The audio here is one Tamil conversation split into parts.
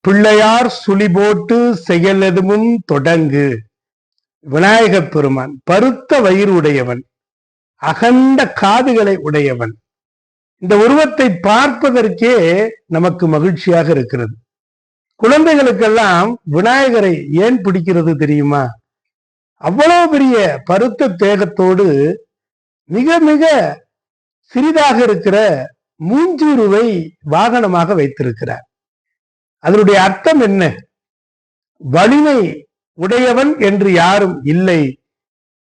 பிள்ளையார் சுழி போட்டு செயல் எதுவும் தொடங்கு. விநாயகப் பெருமான் பருத்த வயிறு உடையவன் அகண்ட காதுகளை உடையவன். இந்த உருவத்தை பார்ப்பதற்கே நமக்கு மகிழ்ச்சியாக இருக்கிறது. குழந்தைகளுக்கெல்லாம் விநாயகரை ஏன் பிடிக்கிறது தெரியுமா? அவ்வளவு பெரிய பருத்த தேகத்தோடு மிக மிக சிறிதாக இருக்கிற மூஞ்சூருவை வாகனமாக வைத்திருக்கிறார். அதனுடைய அர்த்தம் என்ன? வலிமை உடையவன் என்று யாரும் இல்லை.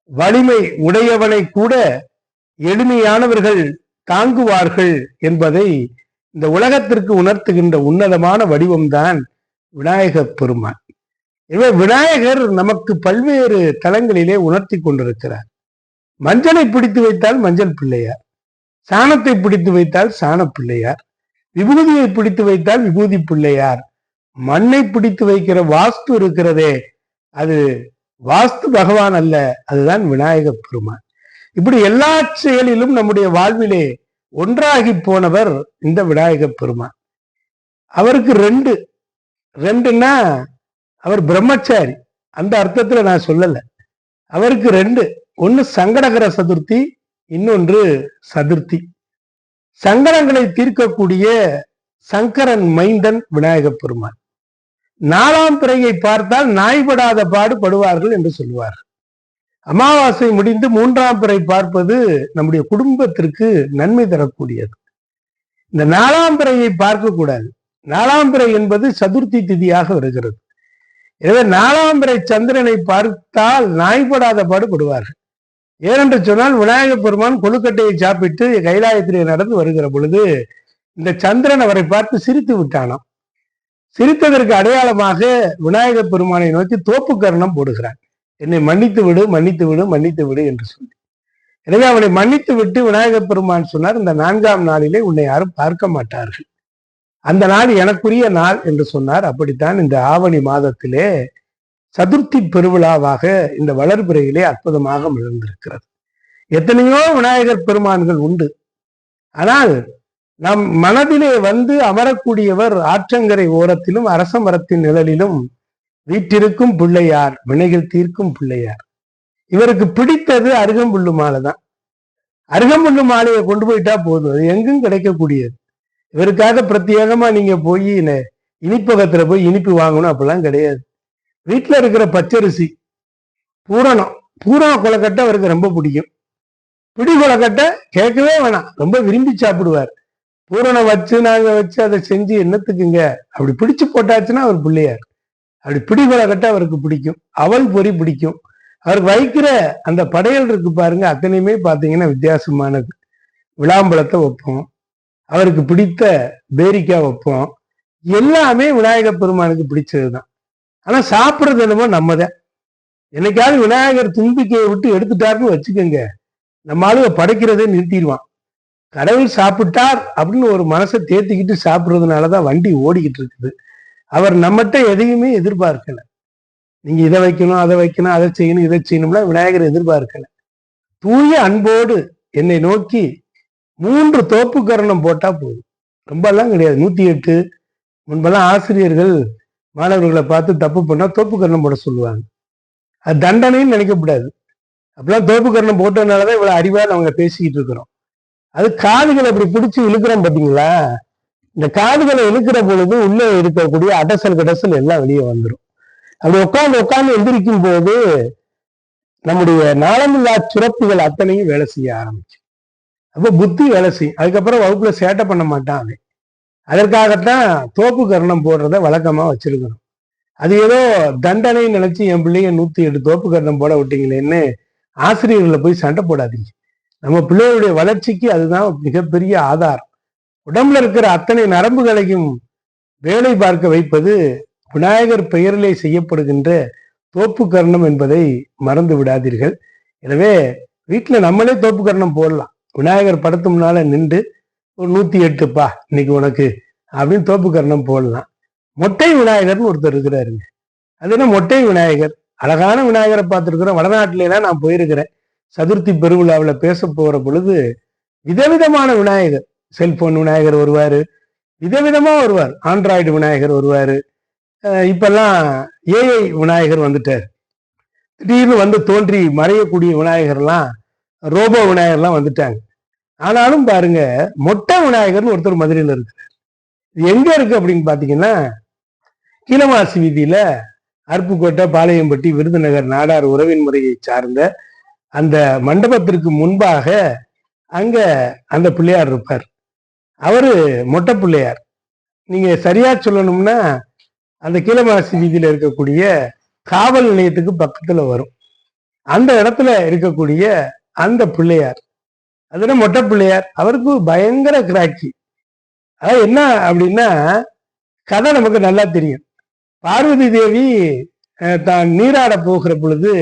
வலிமை உடையவனை கூட எளிமையானவர்கள் தாங்குவார்கள் என்பதை இந்த உலகத்திற்கு உணர்த்துகின்ற உன்னதமான வடிவம்தான் விநாயகப் பெருமான். எனவே விநாயகர் நமக்கு பல்வேறு தலங்களிலே உணர்த்தி கொண்டிருக்கிறார். மஞ்சளை பிடித்து வைத்தால் மஞ்சள் பிள்ளையார். சாணத்தை பிடித்து வைத்தால் சாண பிள்ளையார். விபூதியை பிடித்து வைத்தால் விபூதி பிள்ளையார். மண்ணை பிடித்து வைக்கிற வாஸ்து இருக்கிறதே அது வாஸ்து பகவான் அல்ல அதுதான் விநாயக பெருமான். இப்படி எல்லா செயலிலும் நம்முடைய வாழ்விலே ஒன்றாகி போனவர் இந்த விநாயக பெருமான். அவருக்கு ரெண்டு. ரெண்டுன்னா அவர் பிரம்மச்சாரி. அந்த அர்த்தத்துல நான் சொல்லல. அவருக்கு ரெண்டு. ஒன்னு சங்கடகர சதுர்த்தி இன்னொன்று சதுர்த்தி. சங்கடங்களை தீர்க்கக்கூடிய சங்கரன் மைந்தன் விநாயக பெருமான். நாலாம் பிறையை பார்த்தால் நாய்படாத பாடு படுவார்கள் என்று சொல்லுவார். அமாவாசை முடிந்து மூன்றாம் பிறை பார்ப்பது நம்முடைய குடும்பத்திற்கு நன்மை தரக்கூடியது. இந்த நாலாம் பிறையை பார்க்க கூடாது. நாலாம் பிறை என்பது சதுர்த்தி திதியாக வருகிறது. எனவே நாலாம் பிறை சந்திரனை பார்த்தால் நாய்படாத பாடுபடுவார்கள் ஏனென்று சொன்னால் விநாயக பெருமான் கொழுக்கட்டையை சாப்பிட்டு கைலாயத்திலே நடந்து வருகிற பொழுது இந்த சந்திரன் அவரை பார்த்து சிரித்து விட்டானாம். சிரித்ததற்கு அடையாளமாக விநாயக பெருமானை நோக்கி தோப்பு கர்ணம் போடுகிறான் என்னை மன்னித்து விடு மன்னித்து விடு மன்னித்து விடு என்று சொல்லி. எனவே அவனை மன்னித்து விட்டு விநாயக பெருமான் சொன்னார் இந்த நான்காம் நாளிலே உன்னை யாரும் பார்க்க மாட்டார்கள். அந்த நாள் எனக்குரிய நாள் என்று சொன்னார். அப்படித்தான் இந்த ஆவணி மாதத்திலே சதுர்த்தி பெருவிழாவாக இந்த வளர்பிறையிலே அற்புதமாக மிளர்ந்திருக்கிறது எத்தனையோ விநாயகர் பெருமான்கள் உண்டு. ஆனால் நம் மனதிலே வந்து அமரக்கூடியவர் ஆற்றங்கரை ஓரத்திலும் அரச மரத்தின் நிழலிலும் வீட்டிற்கும் பிள்ளையார் வினைகள் தீர்க்கும் பிள்ளையார். இவருக்கு பிடித்தது அருகம்புல்லு மாலை தான். அருகம்புல்லு மாலையை கொண்டு போயிட்டா போதும். அது எங்கும் கிடைக்கக்கூடியது. இவருக்காக பிரத்யேகமா நீங்க போய் இனிப்பகத்துல போய் இனிப்பு வாங்கணும் அப்படிலாம் கிடையாது. வீட்டுல இருக்கிற பச்சரிசி பூரணம். பூரண கொலக்கட்டை அவருக்கு ரொம்ப பிடிக்கும். பிடி கொலக்கட்டை கேட்கவே வேணாம். ரொம்ப விரும்பி சாப்பிடுவார். பூரணம் வச்சு நாங்கள் வச்சு அதை செஞ்சு என்னத்துக்குங்க? அப்படி பிடிச்சு போட்டாச்சுன்னா அவர் பிள்ளையார். அப்படி பிடி கட்ட அவருக்கு பிடிக்கும். அவள் பொறி பிடிக்கும். அவருக்கு வைக்கிற அந்த படையல் இருக்கு பாருங்க அத்தனையுமே பார்த்தீங்கன்னா வித்தியாசமானது. விளாம்பழத்தை வைப்போம். அவருக்கு பிடித்த பேரிக்காய் வைப்போம். எல்லாமே விநாயகர் பெருமானுக்கு பிடிச்சது தான் ஆனால் சாப்பிட்றது என்னமோ நம்ம தான் என்னைக்காவது விநாயகர் தும்பிக்கையை விட்டு எடுத்துட்டாருன்னு வச்சுக்கோங்க. நம்ம ஆளுக படைக்கிறதே நிறுத்திடுவான். கடவுள் சாப்பிட்டார் அப்படின்னு ஒரு மனசை தேத்திக்கிட்டு சாப்பிட்றதுனாலதான் வண்டி ஓடிக்கிட்டு இருக்குது அவர் நம்மகிட்ட எதையுமே எதிர்பார்க்கல. நீங்க இதை வைக்கணும் அதை வைக்கணும் அதை செய்யணும் இதை செய்யணும்னா விநாயகர் எதிர்பார்க்கல. தூய அன்போடு என்னை நோக்கி மூன்று தோப்பு கரணம் போட்டா போதும். ரொம்பலாம் கிடையாது. நூத்தி எட்டு. முன்பெல்லாம் ஆசிரியர்கள் மாணவர்களை பார்த்து தப்பு பண்ணா தோப்பு கரணம் போட சொல்லுவாங்க. அது தண்டனைன்னு நினைக்கக்கூடாது. அப்பெல்லாம் தோப்பு கரணம் போட்டதுனாலதான் இவ்வளவு அறிவா அவங்க பேசிக்கிட்டு இருக்கிறோம். அது காதுகளை அப்படி பிடிச்சி இழுக்கிறோம் பார்த்தீங்களா? இந்த காதுகளை இழுக்கிற பொழுது உள்ளே இருக்கக்கூடிய அடசல் கடசல் எல்லாம் வெளியே வந்துடும் அப்படி உட்காந்து உட்காந்து எந்திரிக்கும் போது நம்முடைய நாளமில்லா சுரப்புகள் அத்தனையும் வேலை செய்ய ஆரம்பிச்சு. அப்போ புத்தி வேலை செய்யும் அதுக்கப்புறம் வகுப்புல சேட்டை பண்ண மாட்டான் அவன். அதற்காகத்தான் தோப்பு கரணம் போடுறத வழக்கமா வச்சிருக்கணும். அது ஏதோ தண்டனை நினைச்சு என் பிள்ளைங்க நூத்தி எட்டு தோப்பு கரணம் போட விட்டீங்களேன்னு ஆசிரியர்களை போய் சண்டை போடாதீங்க. நம்ம பிள்ளைகளுடைய வளர்ச்சிக்கு அதுதான் மிகப்பெரிய ஆதாரம். உடம்புல இருக்கிற அத்தனை நரம்புகளையும் வேலை பார்க்க வைப்பது விநாயகர் பெயரிலே செய்யப்படுகின்ற தோப்பு கர்ணம் என்பதை மறந்து விடாதீர்கள். எனவே வீட்டில் நம்மளே தோப்பு கர்ணம் போடலாம். விநாயகர் படத்து முன்னால நின்று ஒரு நூத்தி எட்டுப்பா இன்னைக்கு உனக்கு அப்படின்னு தோப்பு கர்ணம் போடலாம். மொட்டை விநாயகர்னு ஒருத்தர் இருக்கிறாருங்க. அது என்ன மொட்டை விநாயகர்? அழகான விநாயகரை பார்த்துருக்குறோம். வடநாட்டிலே தான் நான் போயிருக்கிறேன். சதுர்த்தி பெருவிழாவில் பேச போகிற பொழுது விதவிதமான விநாயகர் செல்போன் விநாயகர் வருவார் விதவிதமாக வருவார். ஆண்ட்ராய்டு விநாயகர் வருவார். இப்பெல்லாம் ஏஐ விநாயகர் வந்துட்டார். திடீர்னு வந்து தோன்றி மறையக்கூடிய விநாயகர்லாம் ரோபோ விநாயகர்லாம் வந்துட்டாங்க. ஆனாலும் பாருங்க மொட்டை விநாயகர்னு ஒருத்தர் மதுரையில் இருக்கிறார். எங்க இருக்கு அப்படின்னு பார்த்தீங்கன்னா கீழமாசி வீதியில அருப்புக்கோட்டை பாளையம்பட்டி விருதுநகர் நாடார் உறவின் முறையை சார்ந்த அந்த மண்டபத்திற்கு முன்பாக அங்க அந்த பிள்ளையார் இருப்பார். அவரு மொட்டை பிள்ளையார். நீங்க சரியா சொல்லணும்னா அந்த கீழமாசி வீதியில இருக்கக்கூடிய காவல் நிலையத்துக்கு பக்கத்துல வரும். அந்த இடத்துல இருக்கக்கூடிய அந்த பிள்ளையார். அதுல மொட்டை பிள்ளையார்? அவருக்கு பயங்கர கிராக்கி. அதாவது என்ன அப்படின்னா கதை நமக்கு நல்லா தெரியும். பார்வதி தேவி தான் நீராட போகிற பொழுது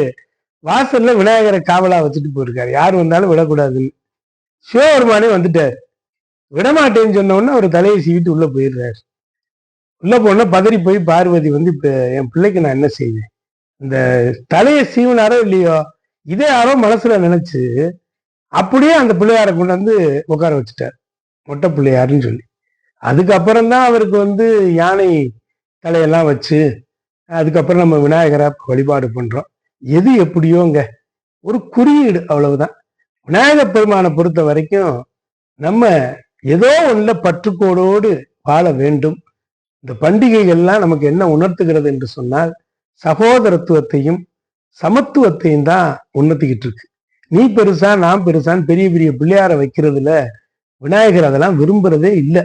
வாசல்ல விநாயகரை காவலா வச்சுட்டு போயிருக்காரு. யார் வந்தாலும் விடக்கூடாதுன்னு சிவபெருமானே வந்துட்டார். விடமாட்டேன்னு சொன்ன உடனே அவர் தலையை சீவிட்டு உள்ள போயிடுறாரு. உள்ள போனா பதறி போய் பார்வதி வந்து இப்ப என் பிள்ளைக்கு நான் என்ன செய்வேன்? இந்த தலையை சீவினாரோ இல்லையோ? இதே யாரோ மனசுல நினைச்சு அப்படியே அந்த பிள்ளையாரை கொண்டு வந்து உட்கார வச்சுட்டார். மொட்டை பிள்ளையாருன்னு சொல்லி. அதுக்கப்புறம் தான் அவருக்கு வந்து யானை தலையெல்லாம் வச்சு அதுக்கப்புறம் நம்ம விநாயகரை வழிபாடு பண்றோம். எது எப்படியோங்க? ஒரு குறியீடு அவ்வளவுதான். விநாயகர் பெருமானை பொறுத்த வரைக்கும் நம்ம ஏதோ ஒண்ணுல பற்றுக்கோடோடு வாழ வேண்டும். இந்த பண்டிகைகள்லாம் நமக்கு என்ன உணர்த்துகிறது என்று சொன்னால் சகோதரத்துவத்தையும் சமத்துவத்தையும் தான் உணர்த்திக்கிட்டு இருக்கு. நீ பெருசா நான் பெருசான்னு பெரிய பெரிய பிள்ளையார வைக்கிறதுல விநாயகர் அதெல்லாம் விரும்புறதே இல்லை.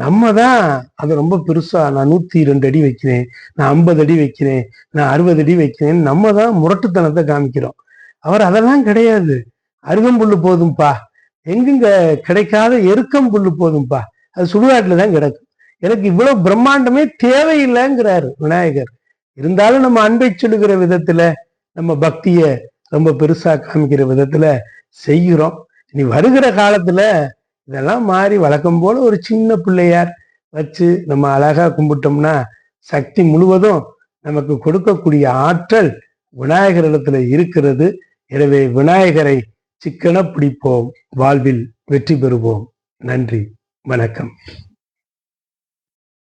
நம்ம தான் அது ரொம்ப பெருசா நான் நூத்தி ரெண்டு அடி வைக்கிறேன் நான் ஐம்பது அடி வைக்கிறேன் நான் அறுபது அடி வைக்கிறேன் நம்ம தான் முரட்டுத்தனத்தை காமிக்கிறோம். அவர் அதெல்லாம் கிடையாது. அருகம்புல்லு போதும்பா. எங்குங்க கிடைக்காத எருக்கம் புல்லு போதும்பா. அது சுடுகாட்டுல தான் கிடக்கும். எனக்கு இவ்வளவு பிரம்மாண்டமே தேவையில்லைங்கிறாரு விநாயகர். இருந்தாலும் நம்ம அன்பை சொல்லுகிற விதத்துல நம்ம பக்திய ரொம்ப பெருசா காமிக்கிற விதத்துல செய்கிறோம். இனி வருகிற காலத்துல இதெல்லாம் மாறி வழக்கம் போல ஒரு சின்ன பிள்ளையார் வச்சு நம்ம அழகா கும்பிட்டோம்னா சக்தி முழுவதும் நமக்கு கொடுக்கக்கூடிய ஆற்றல் விநாயகர் இடத்துல இருக்கிறது. எனவே விநாயகரை சிக்கன பிடிப்போம். வாழ்வில் வெற்றி பெறுவோம். நன்றி. வணக்கம்.